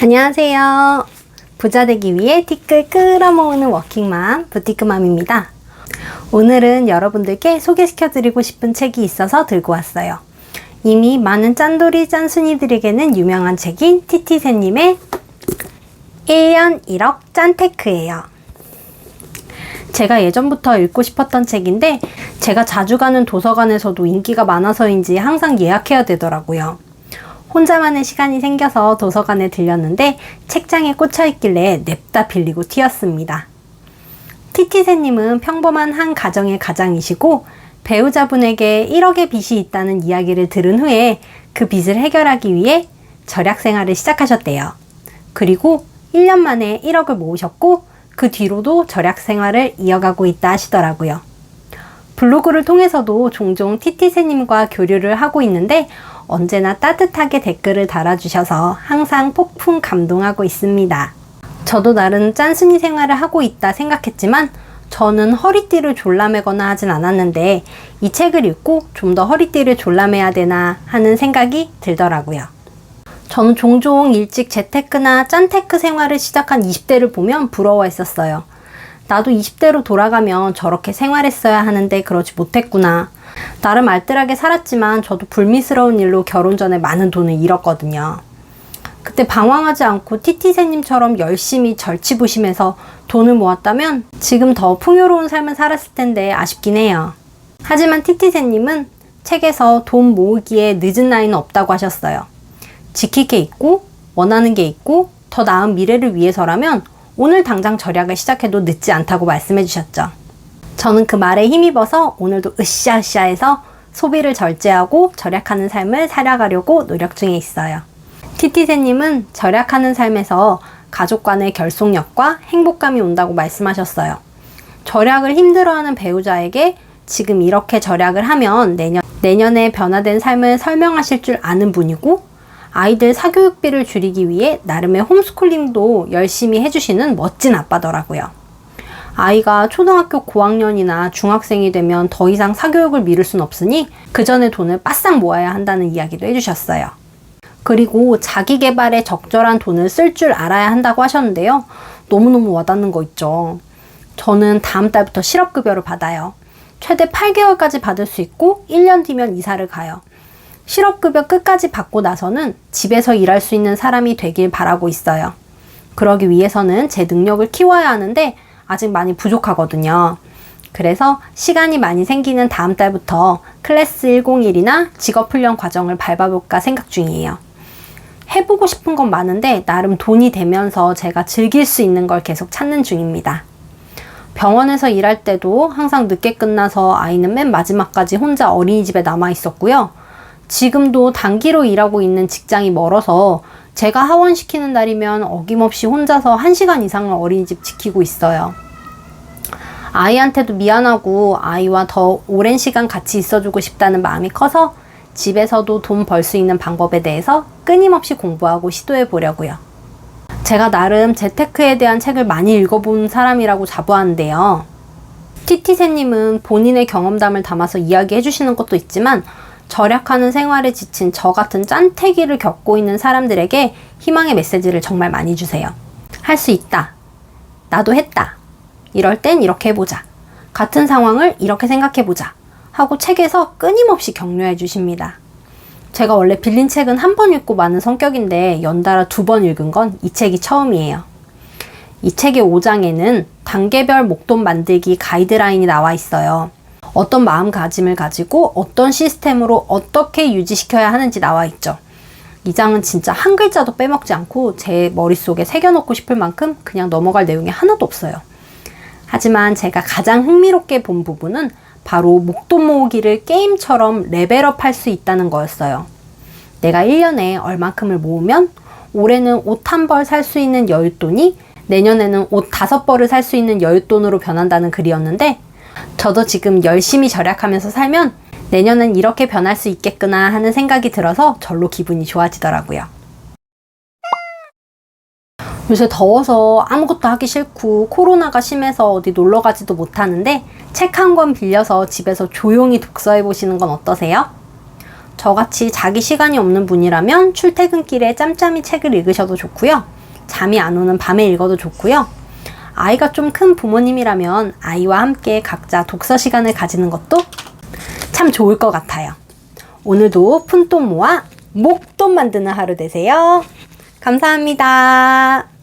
안녕하세요. 부자 되기 위해 티끌 끌어모으는 워킹맘 부티크맘입니다. 오늘은 여러분들께 소개시켜 드리고 싶은 책이 있어서 들고 왔어요. 이미 많은 짠돌이 짠순이들에게는 유명한 책인 티티새님의 1년 1억 짠테크예요. 제가 예전부터 읽고 싶었던 책인데 제가 자주 가는 도서관에서도 인기가 많아서인지 항상 예약해야 되더라고요. 혼자만의 시간이 생겨서 도서관에 들렸는데 책장에 꽂혀 있길래 냅다 빌리고 튀었습니다. 티티새님은 평범한 한 가정의 가장이시고 배우자분에게 1억의 빚이 있다는 이야기를 들은 후에 그 빚을 해결하기 위해 절약 생활을 시작하셨대요. 그리고 1년 만에 1억을 모으셨고 그 뒤로도 절약 생활을 이어가고 있다 하시더라고요. 블로그를 통해서도 종종 티티새님과 교류를 하고 있는데 언제나 따뜻하게 댓글을 달아주셔서 항상 폭풍 감동하고 있습니다. 저도 나름 짠순이 생활을 하고 있다 생각했지만 저는 허리띠를 졸라매거나 하진 않았는데 이 책을 읽고 좀 더 허리띠를 졸라매야 되나 하는 생각이 들더라고요. 저는 종종 일찍 재테크나 짠테크 생활을 시작한 20대를 보면 부러워했었어요. 나도 20대로 돌아가면 저렇게 생활했어야 하는데 그러지 못했구나. 나름 알뜰하게 살았지만 저도 불미스러운 일로 결혼 전에 많은 돈을 잃었거든요. 그때 방황하지 않고 티티새님처럼 열심히 절치부심해서 돈을 모았다면 지금 더 풍요로운 삶을 살았을 텐데 아쉽긴 해요. 하지만 티티새님은 책에서 돈 모으기에 늦은 나이는 없다고 하셨어요. 지킬 게 있고 원하는 게 있고 더 나은 미래를 위해서라면 오늘 당장 절약을 시작해도 늦지 않다고 말씀해 주셨죠. 저는 그 말에 힘입어서 오늘도 으쌰으쌰해서 소비를 절제하고 절약하는 삶을 살아가려고 노력 중에 있어요. 티티새님은 절약하는 삶에서 가족 간의 결속력과 행복감이 온다고 말씀하셨어요. 절약을 힘들어하는 배우자에게 지금 이렇게 절약을 하면 내년, 내년에 변화된 삶을 설명하실 줄 아는 분이고 아이들 사교육비를 줄이기 위해 나름의 홈스쿨링도 열심히 해주시는 멋진 아빠더라고요. 아이가 초등학교 고학년이나 중학생이 되면 더 이상 사교육을 미룰 순 없으니 그 전에 돈을 바싹 모아야 한다는 이야기도 해주셨어요. 그리고 자기 개발에 적절한 돈을 쓸 줄 알아야 한다고 하셨는데요. 너무너무 와닿는 거 있죠. 저는 다음 달부터 실업급여를 받아요. 최대 8개월까지 받을 수 있고 1년 뒤면 이사를 가요. 실업급여 끝까지 받고 나서는 집에서 일할 수 있는 사람이 되길 바라고 있어요. 그러기 위해서는 제 능력을 키워야 하는데 아직 많이 부족하거든요. 그래서 시간이 많이 생기는 다음 달부터 클래스 101이나 직업훈련 과정을 밟아볼까 생각 중이에요. 해보고 싶은 건 많은데 나름 돈이 되면서 제가 즐길 수 있는 걸 계속 찾는 중입니다. 병원에서 일할 때도 항상 늦게 끝나서 아이는 맨 마지막까지 혼자 어린이집에 남아 있었고요. 지금도 단기로 일하고 있는 직장이 멀어서 제가 하원시키는 날이면 어김없이 혼자서 1시간 이상을 어린이집 지키고 있어요. 아이한테도 미안하고 아이와 더 오랜 시간 같이 있어주고 싶다는 마음이 커서 집에서도 돈 벌 수 있는 방법에 대해서 끊임없이 공부하고 시도해 보려고요. 제가 나름 재테크에 대한 책을 많이 읽어본 사람이라고 자부하는데요. 티티새님은 본인의 경험담을 담아서 이야기해 주시는 것도 있지만 절약하는 생활에 지친 저 같은 짠태기를 겪고 있는 사람들에게 희망의 메시지를 정말 많이 주세요. 할 수 있다. 나도 했다. 이럴 땐 이렇게 해보자. 같은 상황을 이렇게 생각해보자. 하고 책에서 끊임없이 격려해 주십니다. 제가 원래 빌린 책은 한 번 읽고 마는 성격인데 연달아 두 번 읽은 건 이 책이 처음이에요. 이 책의 5장에는 단계별 목돈 만들기 가이드라인이 나와 있어요. 어떤 마음가짐을 가지고 어떤 시스템으로 어떻게 유지시켜야 하는지 나와 있죠. 이 장은 진짜 한 글자도 빼먹지 않고 제 머릿속에 새겨놓고 싶을 만큼 그냥 넘어갈 내용이 하나도 없어요. 하지만 제가 가장 흥미롭게 본 부분은 바로 목돈 모으기를 게임처럼 레벨업 할 수 있다는 거였어요. 내가 1년에 얼만큼을 모으면 올해는 옷 한 벌 살 수 있는 여윳돈이 내년에는 옷 다섯 벌을 살 수 있는 여윳돈으로 변한다는 글이었는데 저도 지금 열심히 절약하면서 살면 내년은 이렇게 변할 수 있겠구나 하는 생각이 들어서 절로 기분이 좋아지더라고요. 요새 더워서 아무것도 하기 싫고 코로나가 심해서 어디 놀러 가지도 못하는데 책 한 권 빌려서 집에서 조용히 독서해 보시는 건 어떠세요? 저같이 자기 시간이 없는 분이라면 출퇴근길에 짬짬이 책을 읽으셔도 좋고요. 잠이 안 오는 밤에 읽어도 좋고요. 아이가 좀 큰 부모님이라면 아이와 함께 각자 독서 시간을 가지는 것도 참 좋을 것 같아요. 오늘도 푼돈 모아 목돈 만드는 하루 되세요. 감사합니다.